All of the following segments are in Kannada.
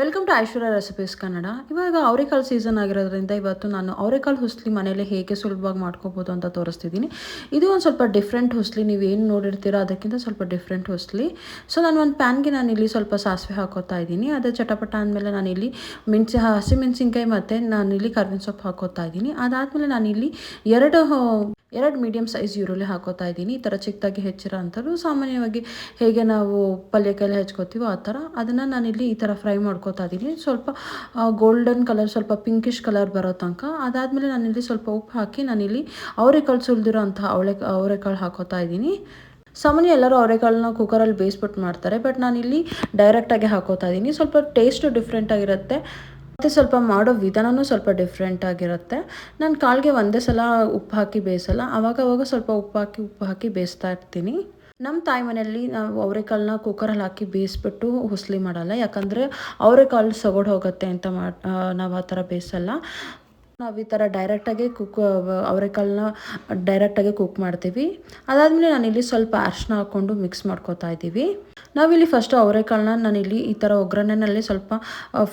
Welcome to Aishwarya recipes Kannada ಇವಾಗ ಅವರೆಕಾಳು ಸೀಸನ್ ಆಗಿರೋದ್ರಿಂದ ಇವತ್ತು ನಾನು ಅವರೆಕಾಳು ಹುಸ್ಲಿ ಮನೇಲಿ ಹೇಗೆ ಸುಲಭವಾಗಿ ಮಾಡ್ಕೋಬೋದು ಅಂತ ತೋರಿಸ್ತಿದ್ದೀನಿ. ಇದು ಒಂದು ಸ್ವಲ್ಪ ಡಿಫ್ರೆಂಟ್ ಹುಸ್ಲಿ, ನೀವು ಏನು ನೋಡಿರ್ತೀರೋ ಅದಕ್ಕಿಂತ ಸ್ವಲ್ಪ ಡಿಫ್ರೆಂಟ್ ಹುಸ್ಲಿ. ಸೊ ನಾನು ಒಂದು ಪ್ಯಾನ್ಗೆ ನಾನು ಇಲ್ಲಿ ಸ್ವಲ್ಪ ಸಾಸಿವೆ ಹಾಕೋತಾ ಇದ್ದೀನಿ. ಅದೇ ಚಟಪಟ ಅಂದಮೇಲೆ ನಾನಿಲ್ಲಿ ಮೆಣಸಿ ಹಸಿಮೆಣಸಿನ್ಕಾಯಿ ಮತ್ತು ನಾನಿಲ್ಲಿ ಕರ್ಬೇವಿನ ಸೊಪ್ಪು ಹಾಕೋತಾ ಇದ್ದೀನಿ. ಅದಾದಮೇಲೆ ನಾನಿಲ್ಲಿ ಎರಡು ಎರಡು ಮೀಡಿಯಮ್ ಸೈಜ್ ಈರುಳ್ಳಿ ಹಾಕೋತಾ ಇದ್ದೀನಿ. ಈ ಥರ ಚಿಕ್ಕದಾಗಿ ಹೆಚ್ಚಿರೋ ಅಂಥದ್ದು ಸಾಮಾನ್ಯವಾಗಿ ಹೇಗೆ ನಾವು ಪಲ್ಯಕ್ಕೆಲ್ಲ ಹೆಚ್ಕೋತೀವೋ ಆ ಥರ ಅದನ್ನು ನಾನಿಲ್ಲಿ ಈ ಥರ ಫ್ರೈ ಮಾಡ್ಕೋತಾ ಇದ್ದೀನಿ. ಸ್ವಲ್ಪ ಗೋಲ್ಡನ್ ಕಲರ್ ಸ್ವಲ್ಪ ಪಿಂಕಿಶ್ ಕಲರ್ ಬರೋ ತನಕ. ಅದಾದಮೇಲೆ ನಾನಿಲ್ಲಿ ಸ್ವಲ್ಪ ಉಪ್ಪು ಹಾಕಿ ನಾನಿಲ್ಲಿ ಅವರೆಕಾಳು ಸುಲಿದಿರೋ ಅಂತಹ ಅವಳೆ, ಅವರೆಕಾಳು ಹಾಕೋತಾ ಇದ್ದೀನಿ. ಸಾಮಾನ್ಯ ಎಲ್ಲರೂ ಅವರೆಕಾಳನ್ನ ಕುಕ್ಕರಲ್ಲಿ ಬೇಯಿಸ್ಬಿಟ್ಟು ಮಾಡ್ತಾರೆ. ಬಟ್ ನಾನಿಲ್ಲಿ ಡೈರೆಕ್ಟಾಗಿ ಹಾಕೋತಾ ಇದ್ದೀನಿ. ಸ್ವಲ್ಪ ಟೇಸ್ಟು ಡಿಫ್ರೆಂಟ್ ಆಗಿರುತ್ತೆ. ಮತ್ತು ಸ್ವಲ್ಪ ಮಾಡೋ ವಿಧಾನವೂ ಸ್ವಲ್ಪ ಡಿಫ್ರೆಂಟ್ ಆಗಿರುತ್ತೆ. ನಾನು ಕಾಳಿಗೆ ಒಂದೇ ಸಲ ಉಪ್ಪು ಹಾಕಿ ಬೇಯಿಸಲ್ಲ ಆವಾಗ ಅವಾಗ ಸ್ವಲ್ಪ ಉಪ್ಪು ಹಾಕಿ ಉಪ್ಪು ಹಾಕಿ ಬೇಯಿಸ್ತಾ ಇರ್ತೀನಿ. ನಮ್ಮ ತಾಯಿ ಮನೆಯಲ್ಲಿ ನಾವು ಅವರೆಕಾಳನ್ನ ಕುಕ್ಕರಲ್ಲಿ ಹಾಕಿ ಬೇಯಿಸ್ಬಿಟ್ಟು ಹುಸ್ಲಿ ಮಾಡಲ್ಲ, ಯಾಕಂದರೆ ಅವರೆಕಾಳು ಸೊಗಡು ಹೋಗುತ್ತೆ ಅಂತ ಮಾಡಿ ನಾವು ಆ ಥರ ಬೇಯಿಸಲ್ಲ. ನಾವು ಈ ಥರ ಡೈರೆಕ್ಟಾಗಿ ಕುಕ್ ಅವರೆಕಾಳನ್ನ ಡೈರೆಕ್ಟಾಗಿ ಕುಕ್ ಮಾಡ್ತೀವಿ. ಅದಾದಮೇಲೆ ನಾನಿಲ್ಲಿ ಸ್ವಲ್ಪ ಅರ್ಶನ ಹಾಕ್ಕೊಂಡು ಮಿಕ್ಸ್ ಮಾಡ್ಕೋತಾ ಇದ್ದೀವಿ. ನಾವಿಲ್ಲಿ ಫಸ್ಟು ಅವರೆಕಾಳನ್ನ ನಾನಿಲ್ಲಿ ಈ ಥರ ಒಗ್ಗರಣೆನಲ್ಲಿ ಸ್ವಲ್ಪ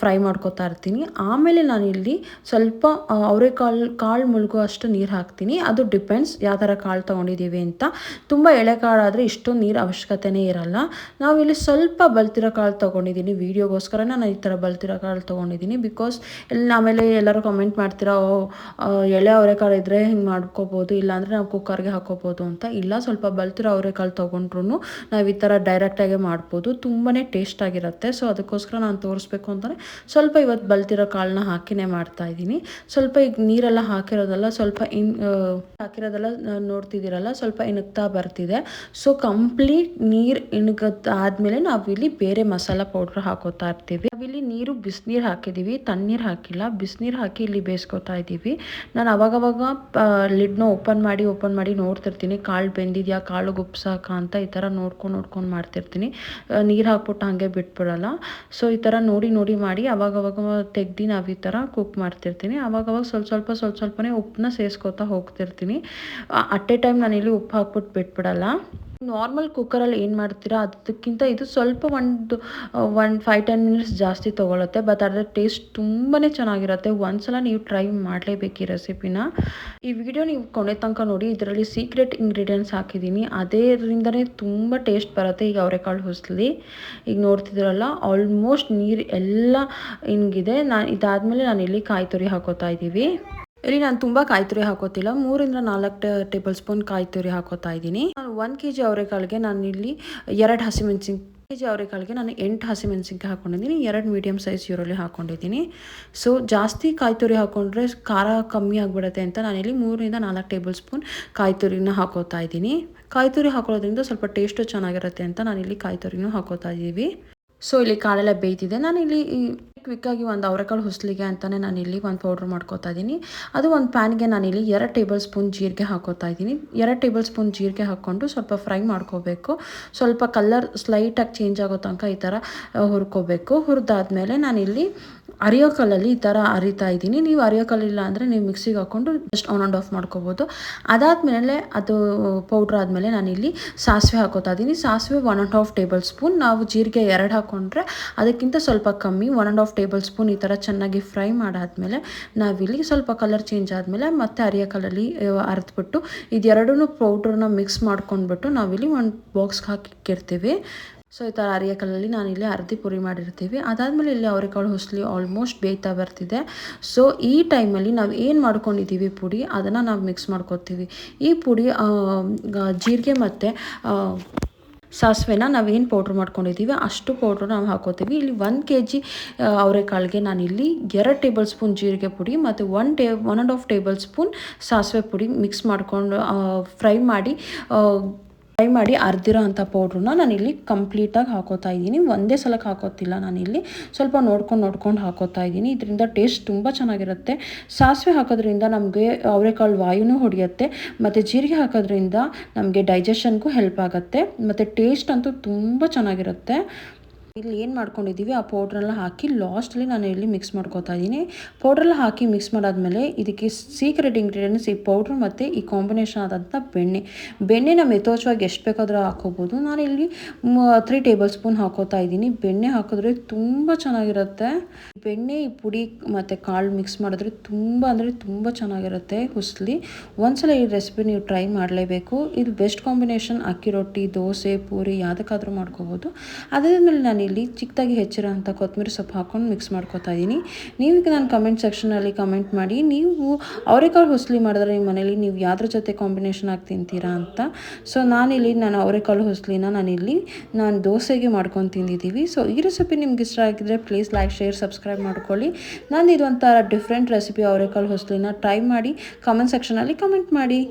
ಫ್ರೈ ಮಾಡ್ಕೋತಾ ಇರ್ತೀನಿ. ಆಮೇಲೆ ನಾನಿಲ್ಲಿ ಸ್ವಲ್ಪ ಅವರೆಕಾಳು ಕಾಳು ಮುಳುಗೋ ಅಷ್ಟು ನೀರು ಹಾಕ್ತೀನಿ. ಅದು ಡಿಪೆಂಡ್ಸ್ ಯಾವ ಥರ ಕಾಳು ತೊಗೊಂಡಿದ್ದೀವಿ ಅಂತ. ತುಂಬ ಎಳೆ ಆದರೆ ಇಷ್ಟೊಂದು ನೀರು ಅವಶ್ಯಕತೆನೇ ಇರಲ್ಲ. ನಾವಿಲ್ಲಿ ಸ್ವಲ್ಪ ಬಲ್ತಿರೋ ಕಾಳು ತೊಗೊಂಡಿದ್ದೀನಿ. ವೀಡಿಯೋಗೋಸ್ಕರ ನಾನು ಈ ಥರ ಬಲ್ತಿರೋ ಕಾಳು ತೊಗೊಂಡಿದ್ದೀನಿ. ಬಿಕಾಸ್ ಇಲ್ಲಿ ಆಮೇಲೆ ಎಲ್ಲರೂ ಕಮೆಂಟ್ ಮಾಡ್ತೀರಾ ಎಳೆ ಅವರೆಕಾಳು ಇದ್ದರೆ ಹಿಂಗೆ ಮಾಡ್ಕೋಬೋದು, ಇಲ್ಲಾಂದರೆ ನಾವು ಕುಕ್ಕರ್ಗೆ ಹಾಕೋಬೋದು ಅಂತ. ಇಲ್ಲ, ಸ್ವಲ್ಪ ಬಲ್ತಿರೋ ಅವರೆಕಾಳು ತೊಗೊಂಡ್ರು ನಾವು ಈ ಥರ ಡೈರೆಕ್ಟಾಗೆ ಮಾಡ್ಬೋದು. ತುಂಬಾ ಟೇಸ್ಟ್ ಆಗಿರುತ್ತೆ. ಸೊ ಅದಕ್ಕೋಸ್ಕರ ನಾನು ತೋರಿಸ್ಬೇಕು ಅಂತಲೇ ಸ್ವಲ್ಪ ಇವತ್ತು ಬಲ್ತಿರೋ ಕಾಳನ್ನ ಹಾಕಿನೇ ಮಾಡ್ತಾ ಇದ್ದೀನಿ. ಸ್ವಲ್ಪ ಈಗ ನೀರೆಲ್ಲ ಹಾಕಿರೋದಲ್ಲ, ಸ್ವಲ್ಪ ಇನ್ ಹಾಕಿರೋದೆಲ್ಲ ನೋಡ್ತಿದ್ದೀರಲ್ಲ, ಸ್ವಲ್ಪ ಇಣಗ್ತಾ ಬರ್ತಿದೆ. ಸೊ ಕಂಪ್ಲೀಟ್ ನೀರು ಇಣಗತ್ತಾದ್ಮೇಲೆ ನಾವಿಲ್ಲಿ ಬೇರೆ ಮಸಾಲ ಪೌಡ್ರ್ ಹಾಕೋತಾ ಇರ್ತೀವಿ. ನಾವಿಲ್ಲಿ ನೀರು, ಬಿಸಿನೀರು ಹಾಕಿದ್ದೀವಿ ತಣ್ಣೀರು ಹಾಕಿಲ್ಲ. ಬಿಸಿನೀರು ಹಾಕಿ ಇಲ್ಲಿ ಬೇಯಿಸ್ಕೊತಾ ಇದ್ದೀವಿ. ನಾನು ಅವಾಗವಾಗ ಲಿಡ್ನ ಓಪನ್ ಮಾಡಿ ಓಪನ್ ಮಾಡಿ ನೋಡ್ತಿರ್ತೀನಿ. ಕಾಳು ಬೆಂದಿದೆಯಾ ಕಾಳು ಗುಪ್ಸಾಕ ಅಂತ ಈ ಥರ ನೋಡ್ಕೊಂಡು ನೋಡ್ಕೊಂಡು ಮಾಡ್ತಿರ್ತೀನಿ. ನೀರು ಹಾಕ್ಬಿಟ್ಟು ಹಾಗೆ ಬಿಟ್ಬಿಡಲ್ಲ. ಸೊ, ಈ ಥರ ನೋಡಿ ನೋಡಿ ಮಾಡಿ ಅವಾಗವಾಗ ತೆಗ್ದು ನಾವು ಈ ಥರ ಕುಕ್ ಮಾಡ್ತಿರ್ತೀನಿ. ಅವಾಗವಾಗ ಸ್ವಲ್ಪ ಸ್ವಲ್ಪ ಸ್ವಲ್ಪ ಸ್ವಲ್ಪನೇ ಉಪ್ಪನ್ನ ಸೇರಿಸ್ಕೊತಾ ಹೋಗ್ತಿರ್ತೀನಿ. ಅಟ್ ಎ ಟೈಮ್ ನಾನಿಲ್ಲಿ ಉಪ್ಪು ಹಾಕ್ಬಿಟ್ಟು ಬಿಟ್ಬಿಡಲ್ಲ. ನಾರ್ಮಲ್ ಕುಕ್ಕರಲ್ಲಿ ಏನು ಮಾಡ್ತೀರಾ? ಅದಕ್ಕಿಂತ ಇದು ಸ್ವಲ್ಪ ಒಂದು ಒನ್ ಫೈವ್ ಟೆನ್ ಮಿನಿಟ್ಸ್ ಜಾಸ್ತಿ ತೊಗೊಳುತ್ತೆ. ಬಟ್ ಅದರ ಟೇಸ್ಟ್ ತುಂಬಾ ಚೆನ್ನಾಗಿರುತ್ತೆ. ಒಂದ್ಸಲ ನೀವು ಟ್ರೈ ಮಾಡಲೇಬೇಕು ಈ ರೆಸಿಪಿನ ಈ ವಿಡಿಯೋ ನೀವು ಕೊನೆ ತನಕ ನೋಡಿ, ಇದರಲ್ಲಿ ಸೀಕ್ರೆಟ್ ಇಂಗ್ರೀಡಿಯೆಂಟ್ಸ್ ಹಾಕಿದ್ದೀನಿ. ಅದರಿಂದನೇ ತುಂಬ ಟೇಸ್ಟ್ ಬರುತ್ತೆ ಈಗ ಅವರೆಕಾಳು ಹುಸ್ಲಿ. ಈಗ ನೋಡ್ತಿದ್ದೀರಲ್ಲ ಆಲ್ಮೋಸ್ಟ್ ನೀರು ಎಲ್ಲ ಹಿಂಗಿದೆ. ನಾನು ಇದಾದಮೇಲೆ ನಾನು ಇಲ್ಲಿ ಕಾಯಿ ತುರಿ ಹಾಕೋತಾ ಇದ್ದೀವಿ. ಇಲ್ಲಿ ನಾನು ತುಂಬ ಕಾಯಿ ತುರಿ ಹಾಕೋತಿಲ್ಲ. ಮೂರಿಂದ ನಾಲ್ಕು ಟೇಬಲ್ ಸ್ಪೂನ್ ಕಾಯಿ ತುರಿ ಹಾಕೋತಾ ಇದ್ದೀನಿ. ನಾನು ಒಂದು ಕೆ ಜಿ ಅವರೆಕಾಳಿಗೆ ನಾನು ಇಲ್ಲಿ ಎರಡು ಹಸಿಮೆಣಸಿನ ಕೆ ಜಿ ಅವರೆಕಾಳಿಗೆ ನಾನು ಎಂಟು ಹಸಿಮೆಣಸಿನ್ಕಾಯಿ ಹಾಕೊಂಡಿದ್ದೀನಿ. ಎರಡು ಮೀಡಿಯಮ್ ಸೈಜ್ ಈರುಳ್ಳಿ ಹಾಕೊಂಡಿದ್ದೀನಿ. ಸೊ ಜಾಸ್ತಿ ಕಾಯಿ ತುರಿ ಹಾಕೊಂಡ್ರೆ ಖಾರ ಕಮ್ಮಿ ಆಗಿಬಿಡುತ್ತೆ ಅಂತ ನಾನಿಲ್ಲಿ ಮೂರರಿಂದ ನಾಲ್ಕು ಟೇಬಲ್ ಸ್ಪೂನ್ ಕಾಯಿ ತುರಿನ ಹಾಕೋತಾ ಇದ್ದೀನಿ. ಕಾಯಿ ತುರಿ ಹಾಕೊಳ್ಳೋದ್ರಿಂದ ಸ್ವಲ್ಪ ಟೇಸ್ಟು ಚೆನ್ನಾಗಿರುತ್ತೆ ಅಂತ ನಾನಿಲ್ಲಿ ಕಾಯಿ ತುರಿನೂ ಹಾಕೋತಾ ಇದ್ದೀವಿ. ಸೊ ಇಲ್ಲಿ ಕಾಳೆಲ್ಲ ಬೇಯ್ತಿದೆ. ನಾನು ಇಲ್ಲಿ ಕ್ವಿಕ್ಕಾಗಿ ಒಂದು ಅವರೆಕಾಳು ಹುಸ್ಲಿಗೆ ಅಂತಲೇ ನಾನು ಇಲ್ಲಿ ಒಂದು ಪೌಡ್ರ್ ಮಾಡ್ಕೋತಾ ಇದ್ದೀನಿ. ಅದು ಒಂದು ಪ್ಯಾನ್ಗೆ ನಾನಿಲ್ಲಿ ಎರಡು ಟೇಬಲ್ ಸ್ಪೂನ್ ಜೀರಿಗೆ ಹಾಕೋತಾ ಇದ್ದೀನಿ. ಎರಡು ಟೇಬಲ್ ಸ್ಪೂನ್ ಜೀರಿಗೆ ಹಾಕ್ಕೊಂಡು ಸ್ವಲ್ಪ ಫ್ರೈ ಮಾಡ್ಕೋಬೇಕು. ಸ್ವಲ್ಪ ಕಲರ್ ಸ್ಲೈಟಾಗಿ ಚೇಂಜ್ ಆಗೋ ತನಕ ಈ ಥರ ಹುರ್ಕೋಬೇಕು. ಹುರಿದಾದ್ಮೇಲೆ ನಾನಿಲ್ಲಿ ಅರಿಯೋ ಕಲ್ಲಲ್ಲಿ ಈ ಥರ ಅರಿತಾ ಇದ್ದೀನಿ. ನೀವು ಅರಿಯೋ ಕಲ್ಲಿಲ್ಲ ಅಂದರೆ ನೀವು ಮಿಕ್ಸಿಗೆ ಹಾಕ್ಕೊಂಡು ಜಸ್ಟ್ ಆನ್ ಆ್ಯಂಡ್ ಆಫ್ ಮಾಡ್ಕೋಬೋದು. ಅದಾದಮೇಲೆ ಅದು ಪೌಡ್ರ್ ಆದಮೇಲೆ ನಾನಿಲ್ಲಿ ಸಾಸಿವೆ ಹಾಕೋತಾ ಇದ್ದೀನಿ. ಸಾಸಿವೆ one and half tablespoon ನಾವು ಜೀರಿಗೆ ಎರಡು ಹಾಕ್ಕೊಂಡ್ರೆ ಅದಕ್ಕಿಂತ ಸ್ವಲ್ಪ ಕಮ್ಮಿ one and half tablespoon ಈ ಥರ ಚೆನ್ನಾಗಿ ಫ್ರೈ ಮಾಡಾದ್ಮೇಲೆ ನಾವಿಲ್ಲಿ ಸ್ವಲ್ಪ ಕಲರ್ ಚೇಂಜ್ ಆದಮೇಲೆ ಮತ್ತೆ ಅರಿಯ ಕಲ್ಲಲ್ಲಿ ಅರೆದ್ಬಿಟ್ಟು ಇದೆರಡೂ ಪೌಡ್ರನ್ನ ಮಿಕ್ಸ್ ಮಾಡ್ಕೊಂಡ್ಬಿಟ್ಟು ನಾವಿಲ್ಲಿ ಒಂದು ಬಾಕ್ಸ್ಗೆ ಹಾಕಿರ್ತೀವಿ. ಸೊ ಈ ಥರ ಅರಿಯ ಕಲ್ಲಲ್ಲಿ ನಾನಿಲ್ಲಿ ಅರ್ಧಿ ಪುರಿ ಮಾಡಿರ್ತೀವಿ. ಅದಾದಮೇಲೆ ಇಲ್ಲಿ ಅವರೆಕಾಳು ಹೊಸಲಿ ಆಲ್ಮೋಸ್ಟ್ ಬೇಯ್ತಾ ಬರ್ತಿದೆ. ಸೊ ಈ ಟೈಮಲ್ಲಿ ನಾವು ಏನು ಮಾಡ್ಕೊಂಡಿದ್ದೀವಿ ಪುಡಿ, ಅದನ್ನು ನಾವು ಮಿಕ್ಸ್ ಮಾಡ್ಕೊತೀವಿ. ಈ ಪುಡಿ ಜೀರಿಗೆ ಮತ್ತು ಸಾಸಿವೆನ ನಾವೇನು ಪೌಡ್ರ್ ಮಾಡ್ಕೊಂಡಿದ್ದೀವಿ ಅಷ್ಟು ಪೌಡ್ರ್ ನಾವು ಹಾಕೋತೀವಿ. ಇಲ್ಲಿ ಒಂದು ಕೆ ಜಿ ಅವರೆಕಾಳಿಗೆ ನಾನಿಲ್ಲಿ ಎರಡು ಟೇಬಲ್ ಸ್ಪೂನ್ ಜೀರಿಗೆ ಪುಡಿ ಮತ್ತು ಒನ್ ಟೇ one and half tablespoon ಸಾಸಿವೆ ಪುಡಿ ಮಿಕ್ಸ್ ಮಾಡ್ಕೊಂಡು ಫ್ರೈ ಮಾಡಿ ಫ್ರೈ ಮಾಡಿ ಅರ್ದಿರೋ ಅಂಥ ಪೌಡ್ರನ್ನ ನಾನಿಲ್ಲಿ ಕಂಪ್ಲೀಟಾಗಿ ಹಾಕೋತಾ ಇದ್ದೀನಿ. ಒಂದೇ ಸಲಕ್ಕೆ ಹಾಕೋತಿಲ್ಲ ನಾನಿಲ್ಲಿ. ಸ್ವಲ್ಪ ನೋಡ್ಕೊಂಡು ನೋಡ್ಕೊಂಡು ಹಾಕೋತಾ ಇದ್ದೀನಿ. ಇದರಿಂದ ಟೇಸ್ಟ್ ತುಂಬ ಚೆನ್ನಾಗಿರುತ್ತೆ. ಸಾಸಿವೆ ಹಾಕೋದ್ರಿಂದ ನಮಗೆ ಅವರೆಕಾಳು ವಾಯುನೂ ಹೊಡೆಯುತ್ತೆ. ಮತ್ತು ಜೀರಿಗೆ ಹಾಕೋದ್ರಿಂದ ನಮಗೆ ಡೈಜೆಷನ್ಗೂ ಹೆಲ್ಪ್ ಆಗುತ್ತೆ. ಮತ್ತು ಟೇಸ್ಟ್ ಅಂತೂ ತುಂಬ ಚೆನ್ನಾಗಿರುತ್ತೆ. ಇಲ್ಲಿ ಏನು ಮಾಡ್ಕೊಂಡಿದ್ದೀವಿ ಆ ಪೌಡ್ರೆಲ್ಲ ಹಾಕಿ ಲಾಸ್ಟಲ್ಲಿ ನಾನು ಇಲ್ಲಿ ಮಿಕ್ಸ್ ಮಾಡ್ಕೊತಾ ಇದ್ದೀನಿ. ಪೌಡ್ರೆಲ್ಲ ಹಾಕಿ ಮಿಕ್ಸ್ ಮಾಡಾದ್ಮೇಲೆ ಇದಕ್ಕೆ ಸೀಕ್ರೆಟ್ ಇಂಗ್ರೀಡಿಯೆಂಟ್ಸ್ ಈ ಪೌಡ್ರ್ ಮತ್ತು ಈ ಕಾಂಬಿನೇಷನ್ ಆದಂಥ ಬೆಣ್ಣೆ. ಬೆಣ್ಣೆನ ಮೆತೋಚವಾಗಿ ಎಷ್ಟು ಬೇಕಾದರೂ ಹಾಕೋಬೋದು. ನಾನು ಇಲ್ಲಿ ತ್ರೀ ಟೇಬಲ್ ಸ್ಪೂನ್ ಹಾಕೋತಾ ಇದ್ದೀನಿ. ಬೆಣ್ಣೆ ಹಾಕಿದ್ರೆ ತುಂಬ ಚೆನ್ನಾಗಿರುತ್ತೆ. ಬೆಣ್ಣೆ, ಈ ಪುಡಿ ಮತ್ತು ಕಾಳು ಮಿಕ್ಸ್ ಮಾಡಿದ್ರೆ ತುಂಬ ಅಂದರೆ ತುಂಬ ಚೆನ್ನಾಗಿರುತ್ತೆ ಹುಸ್ಲಿ. ಒಂದ್ಸಲ ಈ ರೆಸಿಪಿ ನೀವು ಟ್ರೈ ಮಾಡಲೇಬೇಕು. ಇದು ಬೆಸ್ಟ್ ಕಾಂಬಿನೇಷನ್ ಅಕ್ಕಿ ರೊಟ್ಟಿ, ದೋಸೆ, ಪೂರಿ, ಯಾವುದಕ್ಕಾದ್ರೂ ಮಾಡ್ಕೋಬೋದು. ಅದಾದ್ಮೇಲೆ ನಾನು ಇಲ್ಲಿ ಚಿಕ್ಕದಾಗಿ ಹೆಚ್ಚಿರೋ ಅಂಥ ಕೊತ್ತಂಬರಿ ಸೊಪ್ಪು ಹಾಕ್ಕೊಂಡು ಮಿಕ್ಸ್ ಮಾಡ್ಕೊತಾ ಇದ್ದೀನಿ. ನೀವೀಗ ನಾನು ಕಮೆಂಟ್ ಸೆಕ್ಷನಲ್ಲಿ ಕಮೆಂಟ್ ಮಾಡಿ, ನೀವು ಅವರೆಕಾಳು ಹೊಸಲಿ ಮಾಡಿದ್ರೆ ನಿಮ್ಮ ಮನೇಲಿ ನೀವು ಯಾವ್ದ್ರ ಜೊತೆ ಕಾಂಬಿನೇಷನ್ ಆಗಿ ತಿಂತೀರಾ ಅಂತ. ಸೊ ನಾನಿಲ್ಲಿ ನಾನು ಅವರೆಕಾಳು ಹೊಸಲಿನ ನಾನಿಲ್ಲಿ ನಾನು ದೋಸೆಗೆ ಮಾಡ್ಕೊಂಡು ತಿಂದಿದ್ದೀವಿ. ಸೊ ಈ ರೆಸಿಪಿ ನಿಮ್ಗೆ ಇಷ್ಟ ಆಗಿದ್ರೆ ಪ್ಲೀಸ್ ಲೈಕ್ ಶೇರ್ ಸಬ್ಸ್ಕ್ರೈಬ್ ಮಾಡ್ಕೊಳ್ಳಿ. ನಾನು ಇದೊಂಥರ ಡಿಫ್ರೆಂಟ್ ರೆಸಿಪಿ ಅವರೆಕಾಳು ಹೊಸಲಿನ ಟ್ರೈ ಮಾಡಿ ಕಮೆಂಟ್ ಸೆಕ್ಷನಲ್ಲಿ ಕಮೆಂಟ್ ಮಾಡಿ.